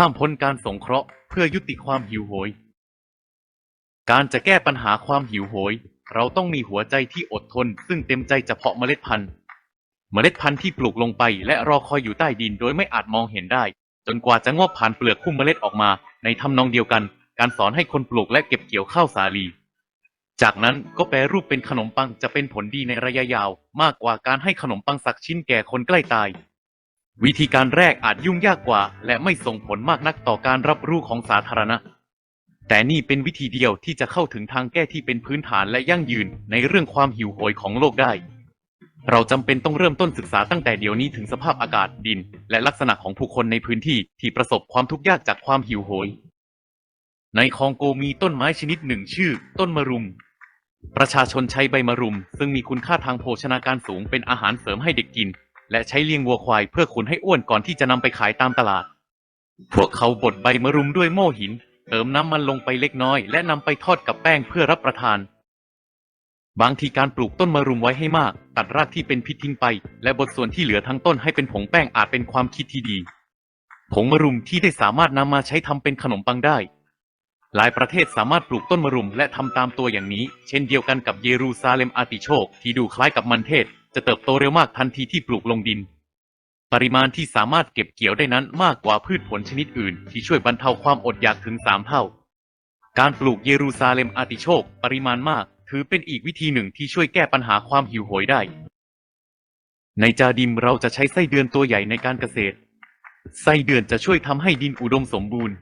ห้ามพ้นการสงเคราะห์เพื่อยุติความหิวโหย การจะแก้ปัญหาความหิวโหย เราต้องมีหัวใจที่อดทน ซึ่งเต็มใจจะเพาะเมล็ดพันธุ์ เมล็ดพันธุ์ที่ปลูกลงไป และรอคอยอยู่ใต้ดินโดยไม่อาจมองเห็นได้ จนกว่าจะงอกผ่านเปลือกคุ้มเมล็ดออกมา ในทำนองเดียวกัน การสอนให้คนปลูกและเก็บเกี่ยวข้าวสาลี จากนั้นก็แปรรูปเป็นขนมปังจะเป็นผลดีในระยะยาว มากกว่าการให้ขนมปังสักชิ้นแก่คนใกล้ตาย วิธีการแรกอาจยุ่งยากกว่า และไม่ส่งผลมากนักต่อการรับรู้ของสาธารณะ แต่นี่เป็นวิธีเดียวที่จะเข้าถึงทางแก้ที่เป็นพื้นฐานและยั่งยืนในเรื่องความหิวโหยของโลกได้ เราจำเป็นต้องเริ่มต้นศึกษาตั้งแต่เดี๋ยวนี้ถึงสภาพอากาศดิน และลักษณะของผู้คนในพื้นที่ที่ประสบความทุกข์ยากจากความหิวโหย ในคองโกมีต้นไม้ชนิดหนึ่งชื่อ ต้นมะรุม ประชาชนใช้ใบมะรุม ซึ่งมีคุณค่าทางโภชนาการสูงเป็นอาหารเสริมให้เด็กกิน และใช้เลี้ยงวัวควายเพื่อขุนให้อ้วนก่อนที่จะนำไปขายตามตลาด พวกเขาบดใบมะรุมด้วยโม่หิน เติมน้ำมันลงไปเล็กน้อย และนำไปทอดกับแป้งเพื่อรับประทาน บางทีการปลูกต้นมะรุมไว้ให้มาก ตัดรากที่เป็นพิษทิ้งไป และบดส่วนที่เหลือทั้งต้นให้เป็นผงแป้งอาจเป็นความคิดที่ดี ผงมะรุมที่ได้สามารถนำมาใช้ทำเป็นขนมปังได้หลายประเทศสามารถปลูกต้นมะรุมและทำตามตัวอย่างนี้ เช่นเดียวกันกับเยรูซาเล็มอาติโชกที่ดูคล้ายกับมันเทศ จะเติบโตเร็วมากทันทีที่ปลูกลงดิน ปริมาณที่สามารถเก็บเกี่ยวได้นั้นมากกว่าพืชผลชนิดอื่น ที่ช่วยบรรเทาความอดอยากถึงสามเท่า การปลูกเยรูซาเล็มอาติโชกปริมาณมาก ถือเป็นอีกวิธีหนึ่งที่ช่วยแก้ปัญหาความหิวโหยได้ ในจาดิมเราจะใช้ไส้เดือนตัวใหญ่ในการเกษตร ไส้เดือนจะช่วยทำให้ดินอุดมสมบูรณ์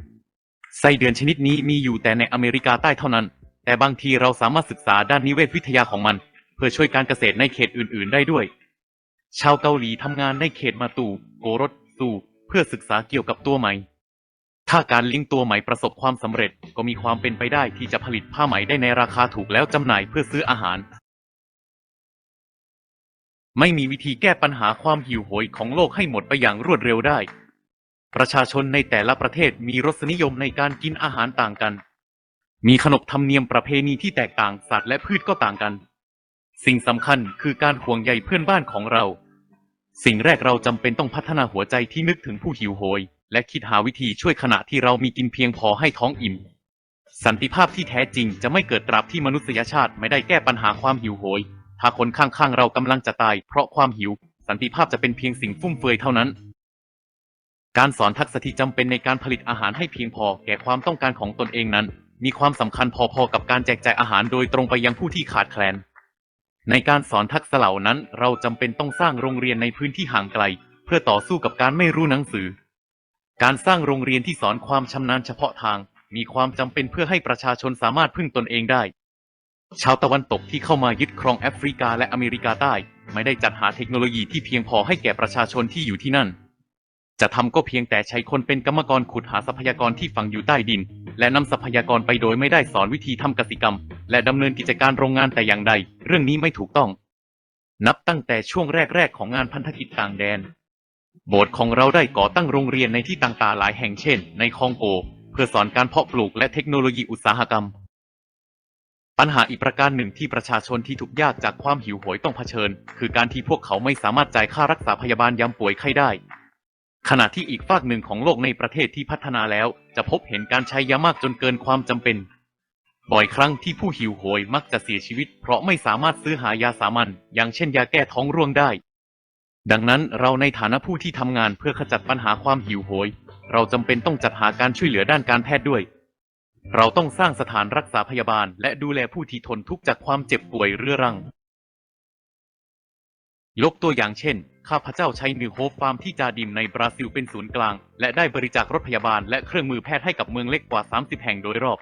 ไส้เดือนชนิดนี้มีอยู่แต่ในอเมริกาใต้เท่านั้น แต่บางทีเราสามารถศึกษาด้านนิเวศวิทยาของมัน เพื่อช่วยการเกษตรในเขตอื่น ๆ ได้ด้วย ชาวเกาหลีทำงานในเขตมาตูโกรสซูเพื่อศึกษาเกี่ยวกับตัวไหม ถ้าการลี้ยงตัวไหมประสบความสำเร็จก็มีความเป็นไปได้ที่จะผลิตผ้าไหมได้ในราคาถูกแล้วจำหน่ายเพื่อซื้ออาหาร ไม่มีวิธีแก้ปัญหาความหิวโหยของโลกให้หมดไปอย่างรวดเร็วได้ ประชาชนในแต่ละประเทศมีรสนิยมในการกินอาหารต่างกัน มีขนบธรรมเนียมประเพณีที่แตกต่างสัตว์และพืชก็ต่างกัน สิ่งสำคัญคือการห่วงใยเพื่อนบ้านของเรา สิ่งแรกเราจำเป็นต้องพัฒนาหัวใจที่นึกถึงผู้หิวโหย และคิดหาวิธีช่วยขณะที่เรามีกินเพียงพอให้ท้องอิ่ม สันติภาพที่แท้จริงจะไม่เกิดตราบที่มนุษยชาติไม่ได้แก้ปัญหาความหิวโหย ถ้าคนข้างๆเรากำลังจะตายเพราะความหิว สันติภาพจะเป็นเพียงสิ่งฟุ่มเฟือยเท่านั้น การสอนทักษะที่จำเป็นในการผลิตอาหารให้เพียงพอแก่ความต้องการของตนเองนั้น มีความสำคัญพอๆกับการแจกจ่ายอาหารโดยตรงไปยังผู้ที่ขาดแคลน ในการสอนทักษะเหล่านั้น เราจำเป็นต้องสร้างโรงเรียนในพื้นที่ห่างไกล เพื่อต่อสู้กับการไม่รู้หนังสือ การสร้างโรงเรียนที่สอนความชำนาญเฉพาะทาง มีความจำเป็นเพื่อให้ประชาชนสามารถพึ่งตนเองได้ ชาวตะวันตกที่เข้ามายึดครองแอฟริกาและอเมริกาใต้ ไม่ได้จัดหาเทคโนโลยีที่เพียงพอให้แก่ประชาชนที่อยู่ที่นั่น จะทำก็เพียงแต่ใช้คนเป็นกรรมกรขุดหาทรัพยากรที่ฝังอยู่ใต้ดิน และนำทรัพยากรไปโดยไม่ได้สอนวิธีทำกสิกรรม และดำเนินกิจการโรงงานแต่อย่างใด เรื่องนี้ไม่ถูกต้อง นับตั้งแต่ช่วงแรก ๆ ของงานพันธกิจต่างแดน โบสถ์ของเราได้ก่อตั้งโรงเรียนในที่ต่างๆหลายแห่งเช่น ในคองโก เพื่อสอนการเพาะปลูกและเทคโนโลยีอุตสาหกรรม ปัญหาอีกประการหนึ่งที่ประชาชนที่ทุกข์ยากจากความหิวโหยต้องเผชิญ คือการที่พวกเขาไม่สามารถจ่ายค่ารักษาพยาบาลยามป่วยไข้ได้ขณะที่อีกฝากหนึ่งของโลกในประเทศที่พัฒนาแล้ว จะพบเห็นการใช้ยามากจนเกินความจำเป็น บ่อยครั้งที่ผู้หิวโหยมักจะเสียชีวิต เพราะไม่สามารถซื้อหายาสามัญอย่างเช่นยาแก้ท้องร่วงได้ ดังนั้นเราในฐานะผู้ที่ทำงานเพื่อขจัดปัญหาความหิวโหย เราจำเป็นต้องจัดหาการช่วยเหลือด้านการแพทย์ด้วย เราต้องสร้างสถานรักษาพยาบาล และดูแลผู้ที่ทนทุกข์จากความเจ็บป่วยเรื้อรัง ยกตัวอย่างเช่น ข้าพเจ้าใช้นิวโฮปฟาร์มที่จาดิมในบราซิลเป็นศูนย์กลาง และได้บริจาครถพยาบาลและเครื่องมือแพทย์ให้กับเมืองเล็กกว่า 30 แห่งโดยรอบ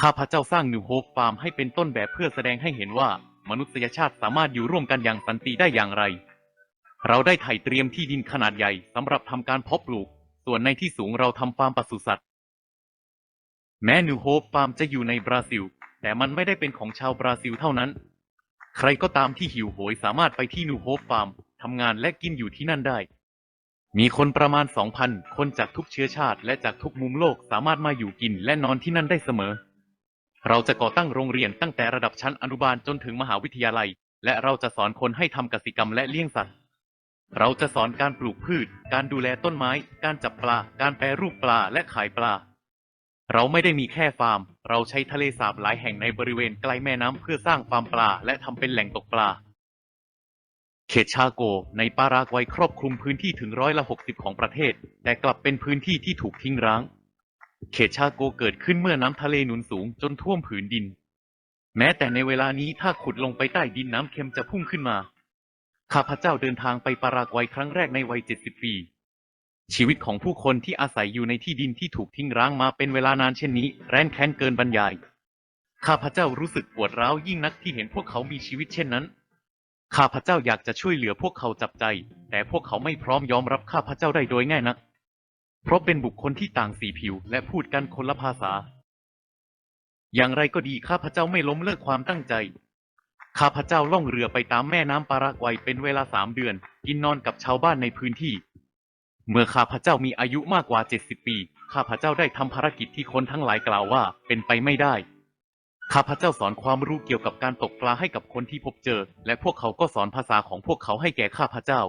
ข้าพเจ้าสร้างนิวโฮปฟาร์มให้เป็นต้นแบบเพื่อแสดงให้เห็นว่า มนุษยชาติสามารถอยู่ร่วมกันอย่างสันติได้อย่างไร เราได้ไถ่เตรียมที่ดินขนาดใหญ่สำหรับทำการเพาะปลูก ส่วนในที่สูงเราทำฟาร์มปศุสัตว์ แม้นิวโฮปฟาร์มจะอยู่ในบราซิล แต่มันไม่ได้เป็นของชาวบราซิลเท่านั้น ใครก็ตามที่หิวโหยสามารถไปที่นิวโฮปฟาร์มทำงานและกินอยู่ที่นั่นได้ มีคนประมาณ 2,000 คนจากทุกเชื้อชาติและจากทุกมุมโลกสามารถมาอยู่กินและนอนที่นั่นได้เสมอ เราจะก่อตั้งโรงเรียนตั้งแต่ระดับชั้นอนุบาลจนถึงมหาวิทยาลัย และเราจะสอนคนให้ทำกสิกรรมและเลี้ยงสัตว์ เราจะสอนการปลูกพืช การดูแลต้นไม้ การจับปลา การแปรรูปปลาและขายปลา เราไม่ได้มีแค่ฟาร์ม เราใช้ทะเลสาบหลายแห่งในบริเวณใกล้แม่น้ำเพื่อสร้างฟาร์มปลาและทำเป็นแหล่งตกปลา เขตชาโก ในปารากวัยครอบคลุมพื้นที่ถึงร้อยละ 60 ของประเทศ แต่กลับเป็นพื้นที่ที่ถูกทิ้งร้าง เขตชาโกเกิดขึ้นเมื่อน้ำทะเลหนุนสูงจนท่วมผืนดิน แม้แต่ในเวลานี้ถ้าขุดลงไปใต้ดินน้ำเค็มจะพุ่งขึ้นมา ข้าพเจ้าเดินทางไปปารากวัยครั้งแรกในวัย 70 ปี ชีวิตของผู้คนที่อาศัยอยู่ในที่ดินที่ถูกทิ้งร้างมาเป็นเวลานานเช่นนี้ แร้นแค้นเกินบรรยาย ข้าพเจ้ารู้สึกปวดร้าวยิ่งนักที่เห็นพวกเขามีชีวิตเช่นนั้น ข้าพเจ้าอยากจะช่วยเหลือพวกเขาจับใจ แต่พวกเขาไม่พร้อมยอมรับข้าพเจ้าได้โดยง่ายนัก เพราะเป็นบุคคลที่ต่างสีผิว และพูดกันคนละภาษา อย่างไรก็ดีข้าพเจ้าไม่ล้มเลิกความตั้งใจ ข้าพเจ้าล่องเรือไปตามแม่น้ำปารากวัยเป็นเวลาสามเดือน กินนอนกับชาวบ้านในพื้นที่ เมื่อข้าพเจ้ามีอายุมากกว่า 70 ปี ข้าพเจ้าได้ทำภารกิจที่คนทั้งหลายกล่าวว่าเป็นไปไม่ได้ ข้าพเจ้าสอนความรู้เกี่ยวกับการตกปลาให้กับคนที่พบเจอ และพวกเขาก็สอนภาษาของพวกเขาให้แก่ข้าพเจ้า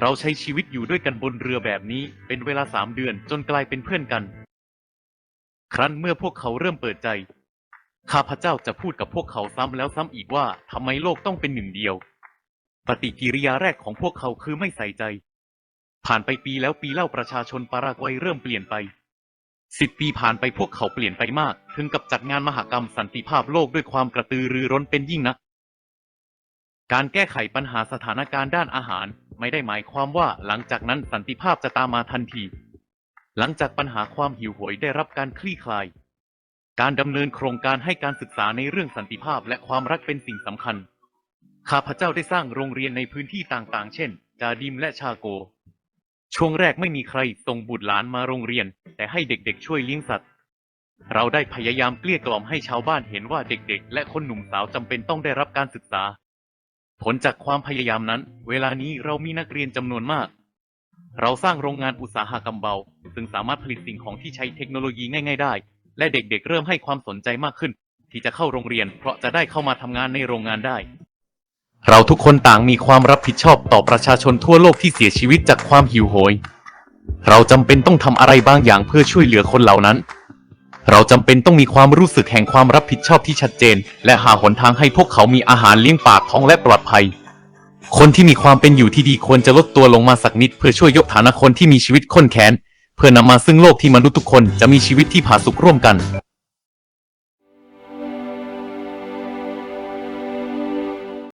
เราใช้ชีวิตอยู่ด้วยกันบนเรือแบบนี้ เป็นเวลาสามเดือนจนกลายเป็นเพื่อนกัน ครั้นเมื่อพวกเขาเริ่มเปิดใจ ข้าพเจ้าจะพูดกับพวกเขาซ้ำแล้วซ้ำอีกว่าทำไมโลกต้องเป็นหนึ่งเดียว ปฏิกิริยาแรกของพวกเขาคือไม่ใส่ใจ ผ่านไปปีแล้วปีเล่าประชาชนปารากวัยเริ่มเปลี่ยนไปสิบปีผ่านไปพวกเขาเปลี่ยนไปมาก ถึงกับจัดงานมหกรรมสันติภาพโลกด้วยความกระตือรือร้นเป็นยิ่งนัก การแก้ไขปัญหาสถานการณ์ด้านอาหาร ไม่ได้หมายความว่าหลังจากนั้นสันติภาพจะตามมาทันที หลังจากปัญหาความหิวโหยได้รับการคลี่คลาย การดำเนินโครงการให้การศึกษาในเรื่องสันติภาพและความรักเป็นสิ่งสำคัญ ข้าพเจ้าได้สร้างโรงเรียนในพื้นที่ต่างๆ เช่น จาดิมและชาโก ช่วงแรกไม่มีใครส่งบุตรหลานมาโรงเรียน แต่ให้เด็กๆช่วยเลี้ยงสัตว์ เราได้พยายามเกลี้ยกล่อมให้ชาวบ้านเห็นว่าเด็กๆ และคนหนุ่มสาวจำเป็นต้องได้รับการศึกษา ผลจากความพยายามนั้น เวลานี้เรามีนักเรียนจำนวนมาก เราสร้างโรงงานอุตสาหกรรมเบา ซึ่งสามารถผลิตสิ่งของที่ใช้เทคโนโลยีง่าย ๆ ได้ และเด็กๆ เริ่มให้ความสนใจมากขึ้น ที่จะเข้าโรงเรียน เพราะจะได้เข้ามาทำงานในโรงงานได้ เราทุกคนต่างมีความรับผิดชอบต่อประชาชนทั่วโลกที่เสียชีวิตจากความหิวโหย เราจำเป็นต้องทำอะไรบางอย่างเพื่อช่วยเหลือคนเหล่านั้น เราจำเป็นต้องมีความรู้สึกแห่งความรับผิดชอบที่ชัดเจน และหาหนทางให้พวกเขามีอาหารเลี้ยงปากท้องและปลอดภัย คนที่มีความเป็นอยู่ที่ดีควรจะลดตัวลงมาสักนิด เพื่อช่วยยกฐานะคนที่มีชีวิตข้นแค้นเพื่อนำมาซึ่งโลกที่มนุษย์ทุกคนจะมีชีวิตที่ผาสุกร่วมกัน